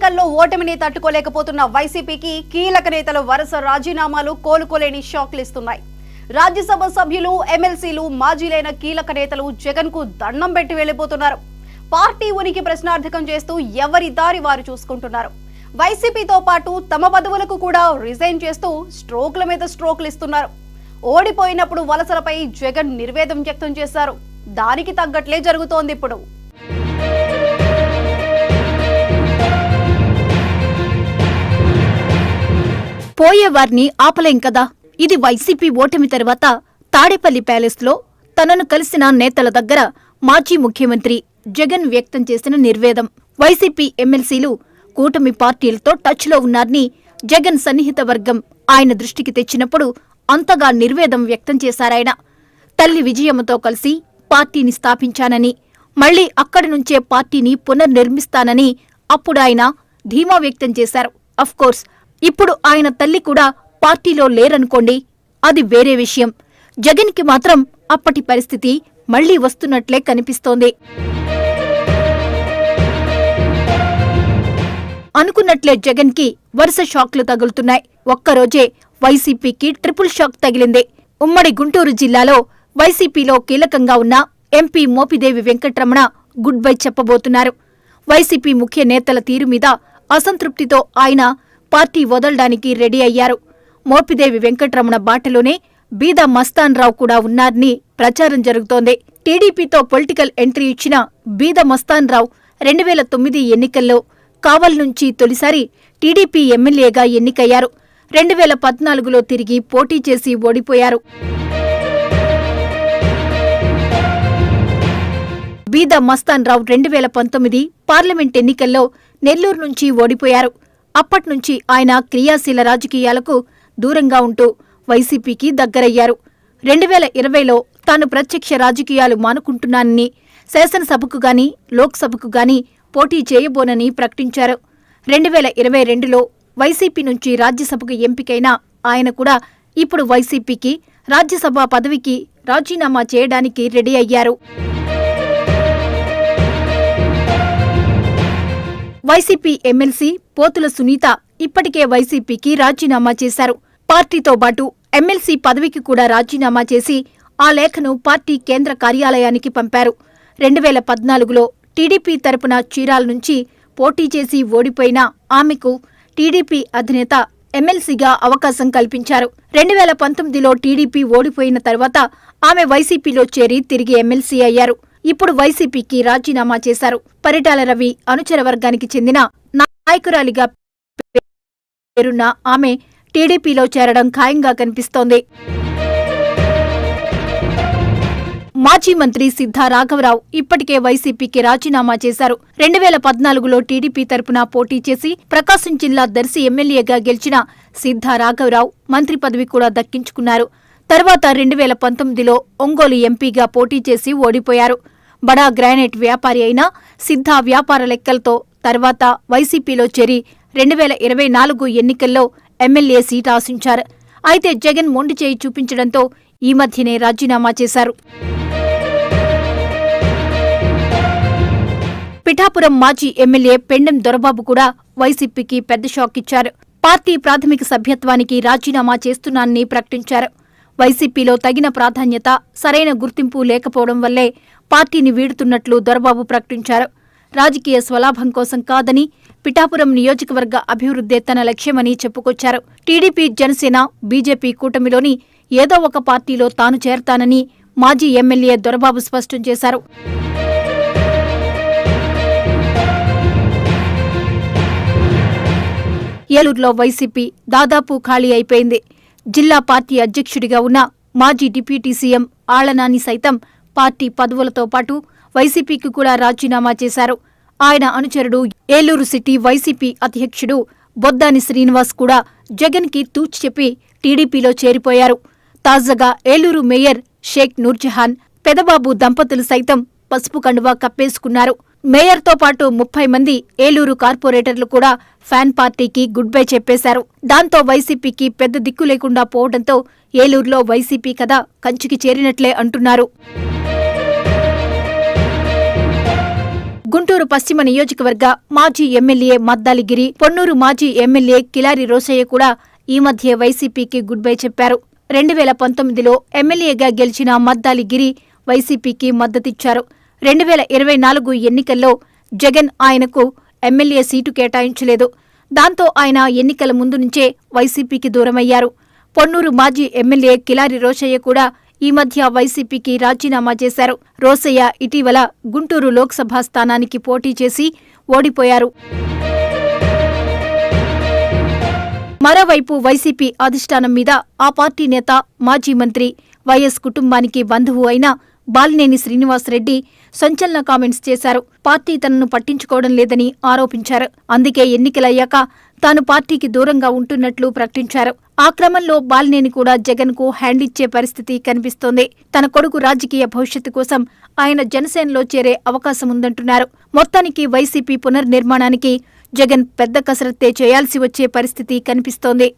ఎన్నికల్లో ఓటమిని తట్టుకోలేకపోతున్న వైసీపీకి కీలక నేతలు వరుస రాజీనామాలు కోలుకోలేని షాక్లు ఇస్తున్నాయి. రాజ్యసభ సభ్యులు ఎమ్మెల్సీలు మాజీలైన కీలక నేతలు జగన్కు దండం పెట్టి వెళ్ళిపోతున్నారు పార్టీ ఉనికి ప్రశ్నార్థకం చేస్తూ ఎవరి దారి వారు చూసుకుంటున్నారు. వైసీపీతో పాటు తమ పదవులకు కూడా రిజైన్ చేస్తూ స్ట్రోక్ల మీద స్ట్రోక్లు ఇస్తున్నారు. ఓడిపోయినప్పుడు వలసలపై జగన్ నిర్వేదం వ్యక్తం చేశారు. దానికి తగ్గట్లే జరుగుతోంది ఇప్పుడు. పోయేవారిని ఆపలేం కదా? ఇది వైసీపీ ఓటమి తర్వాత తాడేపల్లి ప్యాలెస్లో తనను కలిసిన నేతల దగ్గర మాజీ ముఖ్యమంత్రి జగన్ వ్యక్తం చేసిన నిర్వేదం. వైసీపీ ఎమ్మెల్సీలు కూటమి పార్టీలతో టచ్లో ఉన్నారని జగన్ సన్నిహిత వర్గం ఆయన దృష్టికి తెచ్చినప్పుడు అంతగా నిర్వేదం వ్యక్తం చేశారాయన. తల్లి విజయమ్మతో కలిసి పార్టీని స్థాపించానని మళ్ళీ అక్కడి నుంచే పార్టీని పునర్నిర్మిస్తానని అప్పుడు ఆయన ధీమా వ్యక్తం చేశారు. అఫ్కోర్స్ ఇప్పుడు ఆయన తల్లి కూడా పార్టీలో లేరనుకోండి అది వేరే విషయం. జగన్కి మాత్రం అప్పటి పరిస్థితి మళ్ళీ వస్తున్నట్లే కనిపిస్తోంది. అనుకున్నట్లే జగన్కి వరుస షాక్లు తగులుతున్నాయి. ఒక్కరోజే వైసీపీకి ట్రిపుల్ షాక్ తగిలింది. ఉమ్మడి గుంటూరు జిల్లాలో వైసీపీలో కీలకంగా ఉన్న MP Mopidevi Venkataramana goodbye చెప్పబోతున్నారు. వైసీపీ ముఖ్య నేతల తీరు మీద అసంతృప్తితో ఆయన పార్టీ వదలడానికి రెడీ అయ్యారు. మోపిదేవి వెంకట్రమణ బాటలోనే బీద మస్తాన్ రావు కూడా ఉన్నారని ప్రచారం జరుగుతోంది. టీడీపీతో పొలిటికల్ ఎంట్రీ ఇచ్చిన బీద మస్తాన్ రావు రెండు వేల తొమ్మిది ఎన్నికల్లో కావల్ నుంచి తొలిసారి టీడీపీ ఎమ్మెల్యేగా ఎన్నికయ్యారు. రెండు వేల పద్నాలుగులో తిరిగి పోటీ చేసి ఓడిపోయారు. బీద మస్తాన్ రావు రెండు వేల పంతొమ్మిది పార్లమెంట్ ఎన్నికల్లో నెల్లూరు నుంచి ఓడిపోయారు. అప్పట్నుంచి ఆయన క్రియాశీల రాజకీయాలకు దూరంగా ఉంటూ వైసీపీకి దగ్గరయ్యారు. రెండు వేల ఇరవైలో తాను ప్రత్యక్ష రాజకీయాలు మానుకుంటున్నానని శాసనసభకు గాని లోక్సభకు గాని పోటీ చేయబోనని ప్రకటించారు. రెండు వేల ఇరవై రెండులో వైసీపీ నుంచి రాజ్యసభకు ఎంపికైన ఆయన కూడా ఇప్పుడు వైసీపీకి రాజ్యసభ పదవికి రాజీనామా చేయడానికి రెడీ అయ్యారు. వైసీపీ ఎమ్మెల్సీ పోతుల సునీత ఇప్పటికే వైసీపీకి రాజీనామా చేశారు. పార్టీతో పాటు ఎమ్మెల్సీ పదవికి కూడా రాజీనామా చేసి ఆ లేఖను పార్టీ కేంద్ర కార్యాలయానికి పంపారు. రెండు వేల పద్నాలుగులో టీడీపీ తరపున చీరాల నుంచి పోటీ చేసి ఓడిపోయిన ఆమెకు టీడీపీ అధినేత ఎమ్మెల్సీగా అవకాశం కల్పించారు. రెండు వేల పంతొమ్మిదిలో టీడీపీ ఓడిపోయిన తర్వాత ఆమె వైసీపీలో చేరి తిరిగి ఎమ్మెల్సీ అయ్యారు. ఇప్పుడు వైసీపీకి రాజీనామా చేశారు. పరిటాల రవి అనుచర వర్గానికి చెందిన నాయకురాలిగా పేరున్న ఆమె టీడీపీలో చేరడం ఖాయంగా కనిపిస్తోంది. మాజీ మంత్రి సిద్ధా రాఘవరావు ఇప్పటికే వైసీపీకి రాజీనామా చేశారు. రెండు వేల పద్నాలుగులో టీడీపీ తరపున పోటీ చేసి ప్రకాశం జిల్లా దర్శి ఎమ్మెల్యేగా గెలిచిన సిద్ధా రాఘవరావు మంత్రి పదవి కూడా దక్కించుకున్నారు. తర్వాత రెండు వేల పంతొమ్మిదిలో ఒంగోలు ఎంపీగా పోటీ చేసి ఓడిపోయారు. బడా గ్రానైట్ వ్యాపారి అయిన సిద్ధా వ్యాపార లెక్కలతో తర్వాత వైసీపీలో చేరి రెండు వేల ఇరవై నాలుగు ఎన్నికల్లో ఎమ్మెల్యే సీట్ ఆశించారు. అయితే జగన్ మొండి చేయి చూపించడంతో ఈ మధ్యనే రాజీనామా చేశారు. పిఠాపురం మాజీ ఎమ్మెల్యే పెండెం దొరబాబు కూడా వైసీపీకి పెద్ద షాక్ ఇచ్చారు. పార్టీ ప్రాథమిక సభ్యత్వానికి రాజీనామా చేస్తున్నానని ప్రకటించారు. వైసీపీలో తగిన ప్రాధాన్యత సరైన గుర్తింపు లేకపోవడం వల్లే పార్టీని వీడుతున్నట్లు దొరబాబు ప్రకటించారు. రాజకీయ స్వలాభం కోసం కాదని పిఠాపురం నియోజకవర్గ అభివృద్ధే తన లక్ష్యమని చెప్పుకొచ్చారు. టీడీపీ జనసేన బీజేపీ కూటమిలోని ఏదో ఒక పార్టీలో తాను చేరతానని మాజీ ఎమ్మెల్యే దొరబాబు స్పష్టం చేశారు. ఏలూరులో వైసీపీ దాదాపు ఖాళీ అయిపోయింది. జిల్లా పార్టీ అధ్యక్షుడిగా ఉన్న మాజీ డిప్యూటీ సీఎం ఆళ్ళనాని సైతం పార్టీ పదవులతో పాటు వైసీపీకి కూడా రాజీనామా చేశారు. ఆయన అనుచరుడు ఏలూరు సిటీ వైసీపీ అధ్యక్షుడు బొద్దాని శ్రీనివాస్ కూడా జగన్కి తూచి చెప్పి టీడీపీలో చేరిపోయారు. తాజాగా ఏలూరు మేయర్ షేక్ నూర్జహాన్ పెదబాబు దంపతులు సైతం పసుపు కండువా కప్పేసుకున్నారు. మేయర్తో పాటు ముప్పై మంది ఏలూరు కార్పొరేటర్లు కూడా ఫ్యాన్ పార్టీకి గుడ్ బై చెప్పేశారు. దాంతో వైసీపీకి పెద్ద దిక్కు లేకుండా పోవడంతో ఏలూరులో వైసీపీ కథ కంచికి చేరినట్లే అంటున్నారు. గుంటూరు పశ్చిమ నియోజకవర్గ మాజీ ఎమ్మెల్యే మద్దాలిగిరి పొన్నూరు మాజీ ఎమ్మెల్యే కిలారి రోసయ్య కూడా ఈ మధ్య వైసీపీకి గుడ్ బై చెప్పారు. రెండు వేల పంతొమ్మిదిలో ఎమ్మెల్యేగా గెలిచిన మద్దాలిగిరి వైసీపీకి మద్దతిచ్చారు. రెండు వేల ఇరవై నాలుగు ఎన్నికల్లో జగన్ ఆయనకు ఎమ్మెల్యే సీటు కేటాయించలేదు. దాంతో ఆయన ఎన్నికల ముందు నుంచే వైసీపీకి దూరమయ్యారు. పొన్నూరు మాజీ ఎమ్మెల్యే కిలారి రోషయ్య కూడా ఈ మధ్య వైసీపీకి రాజీనామా చేశారు. రోసయ్య ఇటీవల గుంటూరు లోక్సభ స్థానానికి పోటీ చేసి ఓడిపోయారు. మరోవైపు వైసీపీ అధిష్టానం మీద ఆ పార్టీ నేత మాజీ మంత్రి వైఎస్ కుటుంబానికి బంధువు అయిన బాలినేని శ్రీనివాసరెడ్డి సంచలన కామెంట్స్ చేశారు. పార్టీ తనను పట్టించుకోవడం లేదని ఆరోపించారు. అందుకే ఎన్నికలయ్యాక తాను పార్టీకి దూరంగా ఉంటున్నట్లు ప్రకటించారు. ఆ క్రమంలో బాలినేని కూడా జగన్కు హ్యాండిచ్చే పరిస్థితి కనిపిస్తోంది. తన కొడుకు రాజకీయ భవిష్యత్తు కోసం ఆయన జనసేనలో చేరే అవకాశం ఉందంటున్నారు. మొత్తానికి వైసీపీ పునర్నిర్మాణానికి జగన్ పెద్ద కసరత్తే చేయాల్సి వచ్చే పరిస్థితి కనిపిస్తోంది.